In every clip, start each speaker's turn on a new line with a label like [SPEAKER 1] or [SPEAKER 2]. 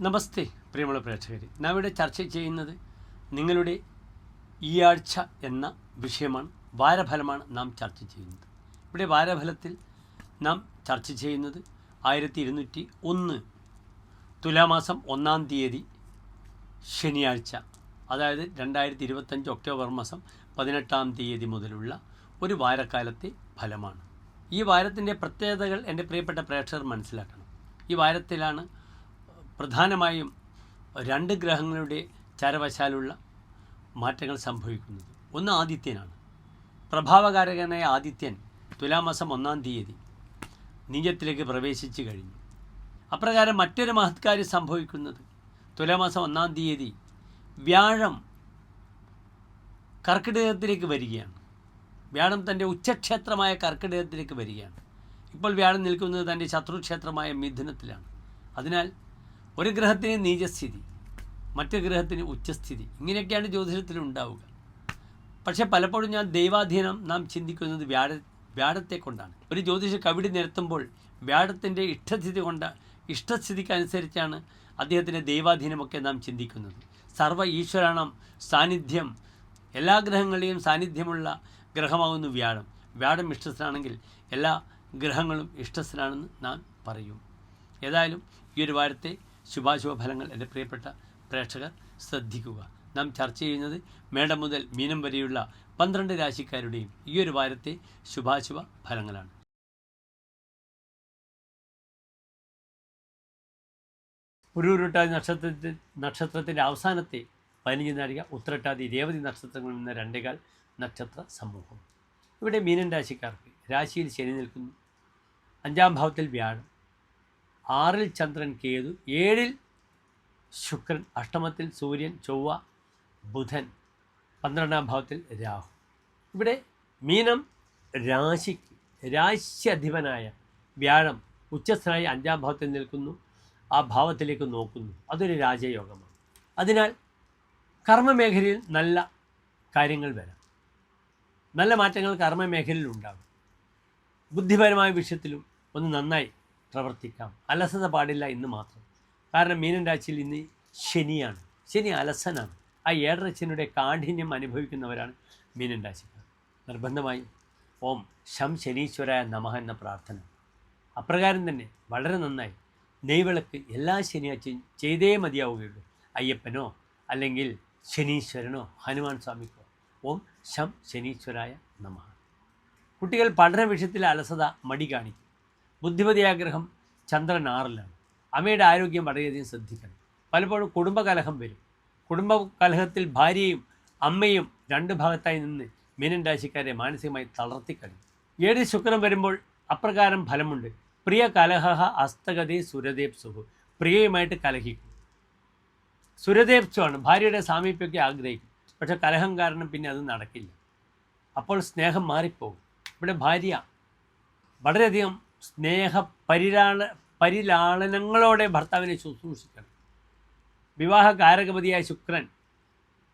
[SPEAKER 1] നമസ്തേ പ്രിയമുള്ള പ്രേക്ഷകർ നാം ഇവിടെ ചർച്ച ചെയ്യുന്നത് നിങ്ങളുടെ ഈ ആഴ്ച എന്ന വിഷയമാണ്. വാരഫലമാണ് നാം ചർച്ച ചെയ്യുന്നത്. ഇവിടെ വാരഫലത്തിൽ നാം ചർച്ച ചെയ്യുന്നത് ആയിരത്തി ഇരുന്നൂറ്റി ഒന്ന് തുലാമാസം ഒന്നാം തീയതി ശനിയാഴ്ച അതായത് രണ്ടായിരത്തി ഇരുപത്തഞ്ച് ഒക്ടോബർ മാസം പതിനെട്ടാം തീയതി മുതലുള്ള ഒരു വാരക്കാലത്തെ ഫലമാണ്. ഈ വാരത്തിന്റെ പ്രത്യേകതകൾ എന്റെ പ്രിയപ്പെട്ട പ്രേക്ഷകർ മനസ്സിലാക്കണം. ഈ വാരത്തിലാണ് പ്രധാനമായും രണ്ട് ഗ്രഹങ്ങളുടെ ചരവശാലുള്ള മാറ്റങ്ങൾ സംഭവിക്കുന്നത്. ഒന്ന് ആദിത്യനാണ്. പ്രഭാവകാരകനായ ആദിത്യൻ തുലാമാസം ഒന്നാം തീയതി നീചത്തിലേക്ക് പ്രവേശിച്ചു കഴിഞ്ഞു. അപ്രകാരം മറ്റൊരു മഹത്കാര്യം സംഭവിക്കുന്നത് തുലാമാസം ഒന്നാം തീയതി വ്യാഴം കർക്കിടകത്തിലേക്ക് വരികയാണ്. വ്യാഴം തന്റെ ഉച്ചക്ഷേത്രമായ കർക്കിടകത്തിലേക്ക് വരികയാണ്. ഇപ്പോൾ വ്യാഴം നിൽക്കുന്നത് തന്റെ ശത്രുക്ഷേത്രമായ മിഥുനത്തിലാണ്. അതിനാൽ ഒരു ഗ്രഹത്തിന് നീചസ്ഥിതി മറ്റു ഗ്രഹത്തിന് ഉച്ചസ്ഥിതി. ഇങ്ങനെയൊക്കെയാണ് ജ്യോതിഷത്തിൽ ഉണ്ടാവുക. പക്ഷെ പലപ്പോഴും ഞാൻ ദൈവാധീനം നാം ചിന്തിക്കുന്നത് വ്യാഴ വ്യാഴത്തെ കൊണ്ടാണ് ഒരു ജ്യോതിഷ കവിടി നിരത്തുമ്പോൾ വ്യാഴത്തിന്റെ ഇഷ്ടസ്ഥിതി കൊണ്ട് ഇഷ്ടസ്ഥിതിക്ക് അനുസരിച്ചാണ് അദ്ദേഹത്തിന്റെ ദൈവാധീനമൊക്കെ നാം ചിന്തിക്കുന്നത്. സർവ ഈശ്വരാണം സാന്നിധ്യം എല്ലാ ഗ്രഹങ്ങളുടെയും സാന്നിധ്യമുള്ള ഗ്രഹമാകുന്നു വ്യാഴം. വ്യാഴം ഇഷ്ടസ്ഥനാണെങ്കിൽ എല്ലാ ഗ്രഹങ്ങളും ഇഷ്ടസ്ഥനാണെന്ന് നാം പറയും. ഏതായാലും ഈ ഒരു വാരത്തെ ശുഭാശുഭ ഫലങ്ങൾ എന്റെ പ്രിയപ്പെട്ട പ്രേക്ഷകർ ശ്രദ്ധിക്കുക. നാം ചർച്ച ചെയ്യുന്നത് മേടം മുതൽ മീനം വരെയുള്ള പന്ത്രണ്ട് രാശിക്കാരുടെയും ഈ ഒരു വാരത്തെ ശുഭാശുഭ ഫലങ്ങളാണ് ഉരുരുട്ടാതി നക്ഷത്രത്തിൽ നക്ഷത്രത്തിന്റെ അവസാനത്തെ പതിനഞ്ച് നാഴിക ഉത്രട്ടാതി രേവതി നക്ഷത്രങ്ങളിൽ നിന്ന് രണ്ടേകാൽ നക്ഷത്ര സമൂഹം. ഇവിടെ മീനൻ രാശിക്കാർക്ക് രാശിയിൽ ശനി നിൽക്കുന്നു. അഞ്ചാം ഭാവത്തിൽ വ്യാഴം. ആറിൽ ചന്ദ്രൻ കേതു ഏഴിൽ ശുക്രൻ അഷ്ടമത്തിൽ സൂര്യൻ ചൊവ്വ ബുധൻ പന്ത്രണ്ടാം ഭാവത്തിൽ രാഹു. ഇവിടെ മീനം രാശിക്ക് രാശ്യധിപനായ വ്യാഴം ഉച്ചസ്ഥനായി അഞ്ചാം ഭാവത്തിൽ നിൽക്കുന്നു ആ ഭാവത്തിലേക്ക് നോക്കുന്നു. അതൊരു രാജയോഗമാണ്. അതിനാൽ കർമ്മമേഖലയിൽ നല്ല കാര്യങ്ങൾ വരാം. നല്ല മാറ്റങ്ങൾ കർമ്മമേഖലയിൽ ഉണ്ടാകും. ബുദ്ധിപരമായ വിഷയത്തിലും ഒന്ന് നന്നായി പ്രവർത്തിക്കാം. അലസത പാടില്ല ഇന്ന് മാത്രം. കാരണം മീനൻ രാശിയിൽ ഇന്ന് ശനിയാണ്. ശനി അലസനാണ്. ആ ഏഴരശനിയുടെ കാഠിന്യം അനുഭവിക്കുന്നവരാണ് മീനൻ രാശിക്കാർ. നിർബന്ധമായി ഓം ശം ശനീശ്വരായ നമ എന്ന പ്രാർത്ഥന. അപ്രകാരം തന്നെ വളരെ നന്നായി നെയ്വിളക്ക് എല്ലാ ശനിയാഴ്ചയും ചെയ്തേ മതിയാവുകയുള്ളൂ. അയ്യപ്പനോ അല്ലെങ്കിൽ ശനീശ്വരനോ ഹനുമാൻ സ്വാമിക്കോ. ഓം ശം ശനീശ്വരായ നമ കുട്ടികൾ പഠന വിഷയത്തിൽ അലസത മടി കാണിക്കും. ബുദ്ധിമതിയാഗ്രഹം ചന്ദ്രൻ ആറിലാണ്. അമ്മയുടെ ആരോഗ്യം വളരെയധികം ശ്രദ്ധിക്കണം. പലപ്പോഴും കുടുംബകലഹം വരും. കുടുംബ കലഹത്തിൽ ഭാര്യയും അമ്മയും രണ്ട് ഭാഗത്തായി നിന്ന് മീനൻ രാശിക്കാരെ മാനസികമായി തളർത്തിക്കളയും. ഏഴ് ശുക്രം വരുമ്പോൾ അപ്രകാരം ഫലമുണ്ട്. പ്രിയ കലഹ അസ്തഗതി സുരദേവ് സുഹു. പ്രിയയുമായിട്ട് കലഹിക്കും. സുരദേവ് സുവാണ് ഭാര്യയുടെ സാമീപ്യമൊക്കെ ആഗ്രഹിക്കും. പക്ഷെ കലഹം കാരണം പിന്നെ അത് നടക്കില്ല. അപ്പോൾ സ്നേഹം മാറിപ്പോകും. ഇവിടെ ഭാര്യ വളരെയധികം സ്നേഹ പരിലാള പരിലാളനങ്ങളോടെ ഭർത്താവിനെ ശുശ്രൂഷിക്കണം. വിവാഹ കാരകപതിയായ ശുക്രൻ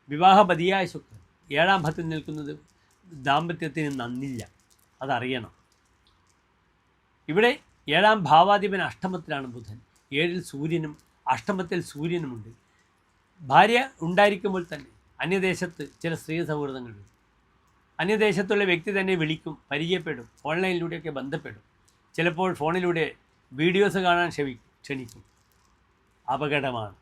[SPEAKER 1] വിവാഹപതിയായ ശുക്രൻ ഏഴാം ഭത്തിൽ നിൽക്കുന്നത് ദാമ്പത്യത്തിന് നന്നില്ല അതറിയണം. ഇവിടെ ഏഴാം ഭാവാധിപൻ അഷ്ടമത്തിലാണ് ബുധൻ. ഏഴിൽ സൂര്യനും അഷ്ടമത്തിൽ സൂര്യനുമുണ്ട്. ഭാര്യ ഉണ്ടായിരിക്കുമ്പോൾ തന്നെ അന്യദേശത്ത് ചില സ്ത്രീ സൗഹൃദങ്ങളുണ്ട്. അന്യദേശത്തുള്ള വ്യക്തി തന്നെ വിളിക്കും പരിചയപ്പെടും ഓൺലൈനിലൂടെയൊക്കെ ബന്ധപ്പെടും. ചിലപ്പോൾ ഫോണിലൂടെ വീഡിയോസ് കാണാൻ ക്ഷമി ക്ഷണിക്കും. അപകടമാണ്.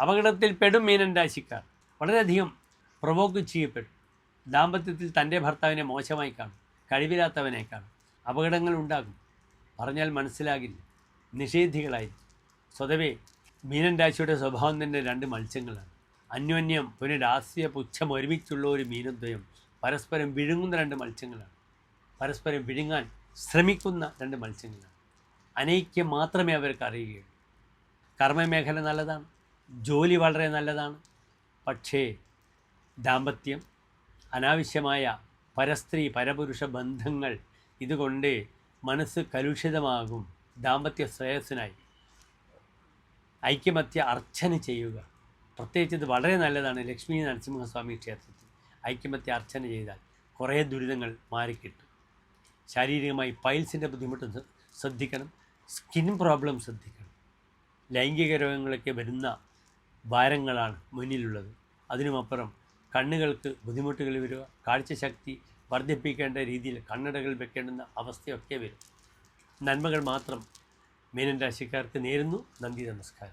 [SPEAKER 1] അപകടത്തിൽ പെടും മീനൻ രാശിക്കാർ. വളരെയധികം പ്രൊവോക്ക് ചെയ്യപ്പെടും. ദാമ്പത്യത്തിൽ തന്റെ ഭർത്താവിനെ മോശമായി കാണും. കഴിവില്ലാത്തവനെ കാണും. അപകടങ്ങൾ ഉണ്ടാകും. പറഞ്ഞാൽ മനസ്സിലാകില്ല. നിഷേധികളായി സ്വതവേ മീനൻ രാശിയുടെ സ്വഭാവം തന്നെ രണ്ട് മത്സ്യങ്ങളാണ്. അന്യോന്യം രാഷ്ട്രീയ പുച്ഛം ഒരുമിച്ചുള്ള ഒരു മീനദ്വയം പരസ്പരം വിഴുങ്ങുന്ന രണ്ട് മത്സ്യങ്ങളാണ്. പരസ്പരം വിഴുങ്ങാൻ ശ്രമിക്കുന്ന രണ്ട് മത്സ്യങ്ങളാണ്. അനൈക്യം മാത്രമേ അവർക്ക് അറിയുകയുള്ളൂ. കർമ്മമേഖല നല്ലതാണ്. ജോലി വളരെ നല്ലതാണ്. പക്ഷേ ദാമ്പത്യം അനാവശ്യമായ പരസ്ത്രീ പരപുരുഷ ബന്ധങ്ങൾ ഇതുകൊണ്ട് മനസ്സ് കലുഷിതമാകും. ദാമ്പത്യ ശ്രേയസ്സിനായി ഐക്യമത്യ അർച്ചന ചെയ്യുക. പ്രത്യേകിച്ച് ഇത് വളരെ നല്ലതാണ് ലക്ഷ്മി നരസിംഹസ്വാമി ക്ഷേത്രത്തിൽ. ഐക്യമത്യ അർച്ചന ചെയ്താൽ കുറേ ദുരിതങ്ങൾ മാറിക്കിട്ടും. ശാരീരികമായി പൈൽസിന്റെ ബുദ്ധിമുട്ട് ശ്ര- ശ്രദ്ധിക്കണം. സ്കിൻ പ്രോബ്ലം ശ്രദ്ധിക്കണം. ലൈംഗിക രോഗങ്ങളൊക്കെ വരുന്ന ഭാരങ്ങളാണ് മുന്നിലുള്ളത്. അതിനുമപ്പുറം കണ്ണുകൾക്ക് ബുദ്ധിമുട്ടുകൾ വരിക കാഴ്ചശക്തി വർദ്ധിപ്പിക്കേണ്ട രീതിയിൽ കണ്ണടകൾ വെക്കേണ്ടുന്ന അവസ്ഥയൊക്കെ വരും. നന്മകൾ മാത്രം മീനൻ രാശിക്കാർക്ക് നേരുന്നു. നന്ദി നമസ്കാരം.